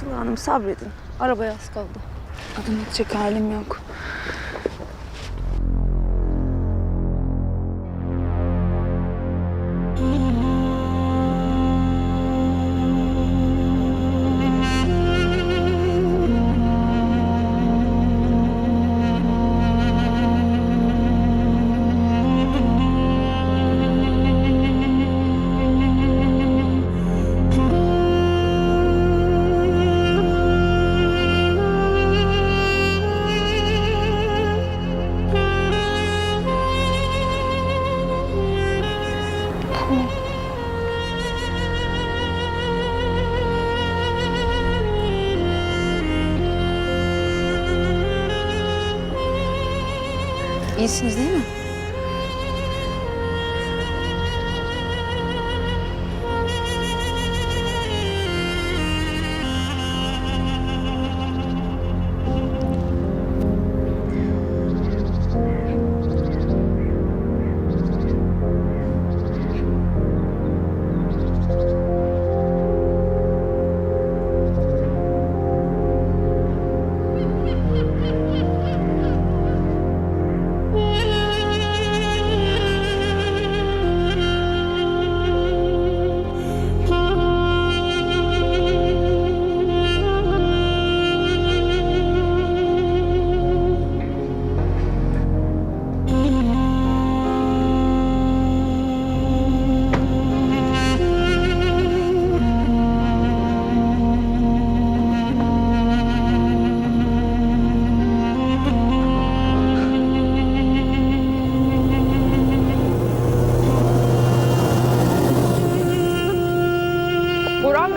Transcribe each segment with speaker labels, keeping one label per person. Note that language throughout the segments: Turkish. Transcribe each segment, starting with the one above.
Speaker 1: Sıla Hanım sabredin. Arabaya az kaldı.
Speaker 2: Adım atacak halim yok. İyisiniz değil mi?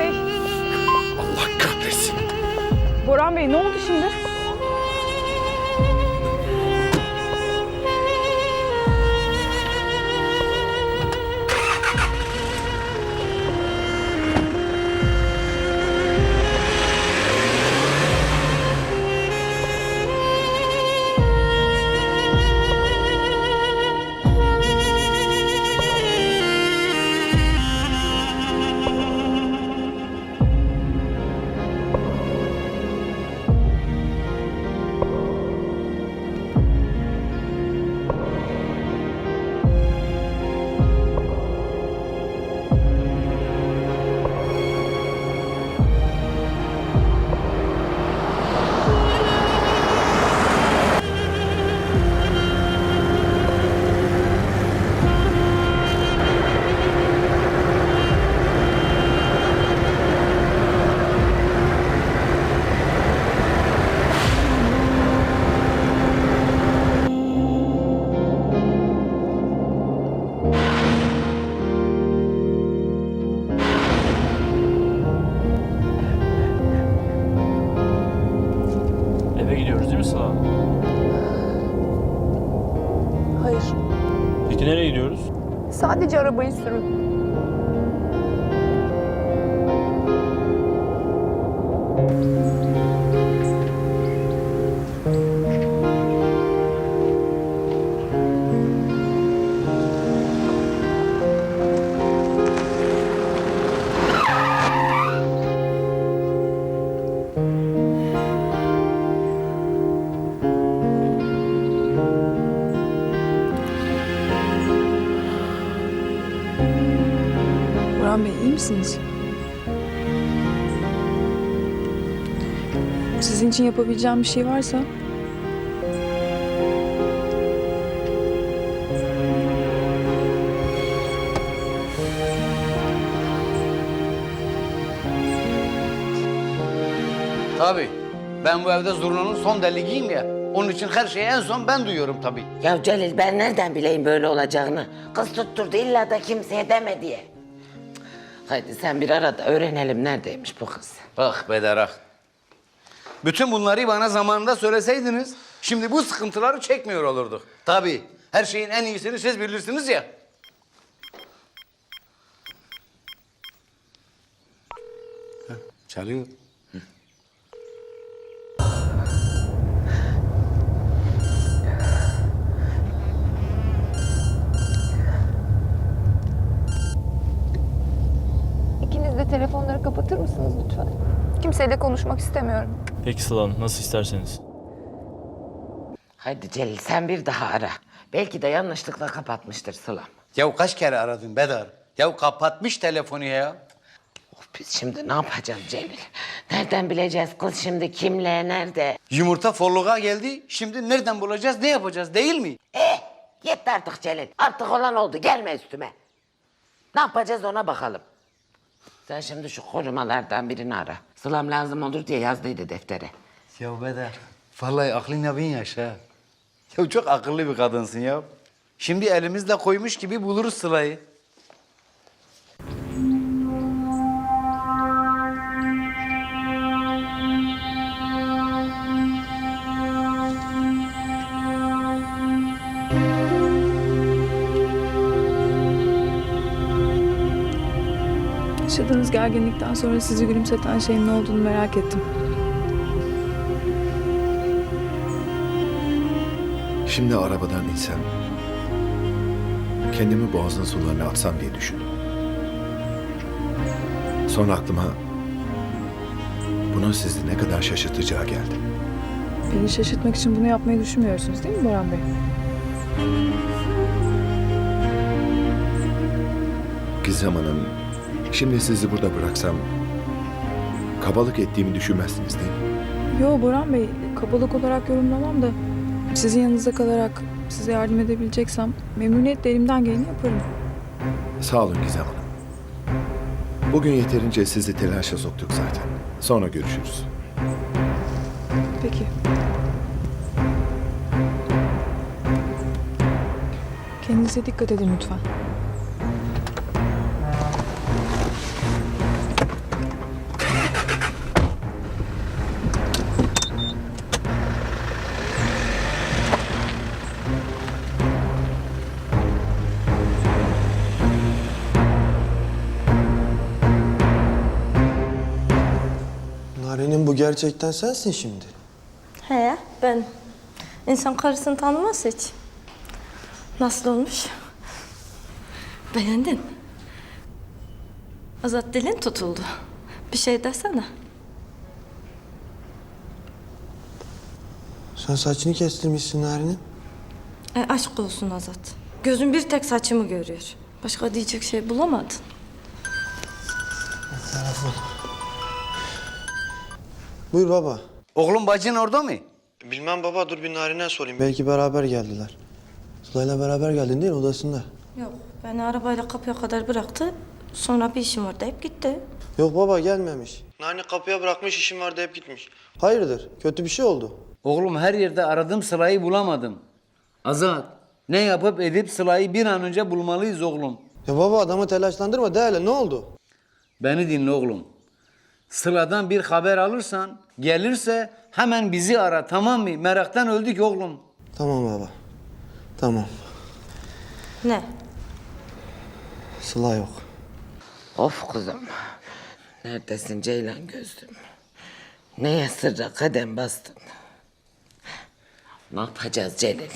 Speaker 3: Bey,
Speaker 4: Allah kahretsin.
Speaker 3: Boran Bey ne oldu şimdi?
Speaker 5: Nereye gidiyoruz?
Speaker 1: Sadece arabayı sürün.
Speaker 2: Misiniz? Sizin için yapabileceğim bir şey varsa
Speaker 6: Tabii. Ben bu evde zurnanın son deligiyim ya. Onun için her şeyi en son ben duyuyorum tabii.
Speaker 7: Ya Celil ben nereden bileyim böyle olacağını? Kız tutturdu illa da kimseye deme diye. Haydi sen bir ara da öğrenelim neredeymiş bu kız.
Speaker 6: Ah Bederak. Bütün bunları bana zamanında söyleseydiniz... ...şimdi bu sıkıntıları çekmiyor olurduk. Tabii. Her şeyin en iyisini siz bilirsiniz ya. Çalıyor.
Speaker 1: Kimseyle konuşmak istemiyorum.
Speaker 5: Peki Sıla Hanım nasıl isterseniz.
Speaker 7: Hadi Celil sen bir daha ara. Belki de yanlışlıkla kapatmıştır Sılam.
Speaker 6: Ya kaç kere aradın Bedar? Ya kapatmış telefonu ya.
Speaker 7: Of, biz şimdi ne yapacağız Celil? Nereden bileceğiz kız şimdi kimle, nerede?
Speaker 6: Yumurta folluğa geldi. Şimdi nereden bulacağız, ne yapacağız değil mi?
Speaker 7: Eh, yetti artık Celil. Artık olan oldu, gelme üstüme. Ne yapacağız ona bakalım. Sen şimdi şu korumalardan birini ara. Sılam lazım olur diye yazdıydı deftere.
Speaker 6: Ya Bedar, vallahi aklınla bin yaşa. Ya çok akıllı bir kadınsın ya. Şimdi elimizle koymuş gibi buluruz Sıla'yı.
Speaker 2: Yaşadığınız gerginlikten sonra sizi gülümseten şeyin ne olduğunu merak ettim.
Speaker 4: Şimdi arabadan insem, kendimi boğazın sularına atsam diye düşündüm. Sonra aklıma bunun sizi ne kadar şaşırtacağı geldi.
Speaker 2: Beni şaşırtmak için bunu yapmayı düşünmüyorsunuz değil mi Boran Bey?
Speaker 4: Gizem Hanım, şimdi sizi burada bıraksam kabalık ettiğimi düşünmezsiniz değil mi?
Speaker 2: Yo Boran Bey, kabalık olarak yorumlamam da sizin yanınızda kalarak size yardım edebileceksem memnuniyetle elimden geleni yaparım.
Speaker 4: Sağ olun Gizem Hanım. Bugün yeterince sizi telaşa soktuk zaten. Sonra görüşürüz.
Speaker 2: Peki. Kendinize dikkat edin lütfen.
Speaker 8: Bu gerçekten sensin şimdi.
Speaker 9: He ben. İnsan karısını tanımaz hiç. Nasıl olmuş? Beğendin? Azat dilin tutuldu. Bir şey desene.
Speaker 8: Sen saçını kestirmişsin Narenin.
Speaker 9: E, aşk olsun Azat. Gözün bir tek saçımı görüyor. Başka diyecek şey bulamadın.
Speaker 8: Buyur baba.
Speaker 6: Oğlum bacın orada mı?
Speaker 8: Bilmem baba dur bir Narin'e sorayım. Belki beraber geldiler. Sıla'yla beraber geldin değil mi odasında?
Speaker 9: Yok beni arabayla kapıya kadar bıraktı. Sonra bir işim var deyip gitti.
Speaker 8: Yok baba gelmemiş. Narin kapıya bırakmış işim var deyip gitmiş. Hayırdır kötü bir şey oldu.
Speaker 6: Oğlum her yerde aradım Sıla'yı bulamadım. Azat, ne yapıp edip Sıla'yı bir an önce bulmalıyız oğlum.
Speaker 8: Ya baba adamı telaşlandırma de hele ne oldu?
Speaker 6: Beni dinle oğlum. Sıla'dan bir haber alırsan, gelirse hemen bizi ara tamam mı? Meraktan öldük oğlum.
Speaker 8: Tamam baba. Tamam.
Speaker 9: Ne?
Speaker 8: Sıla yok.
Speaker 7: Of kızım. Neredesin Ceylan gözlüm? Neye sırra kadem bastın? Ne yapacağız Celil?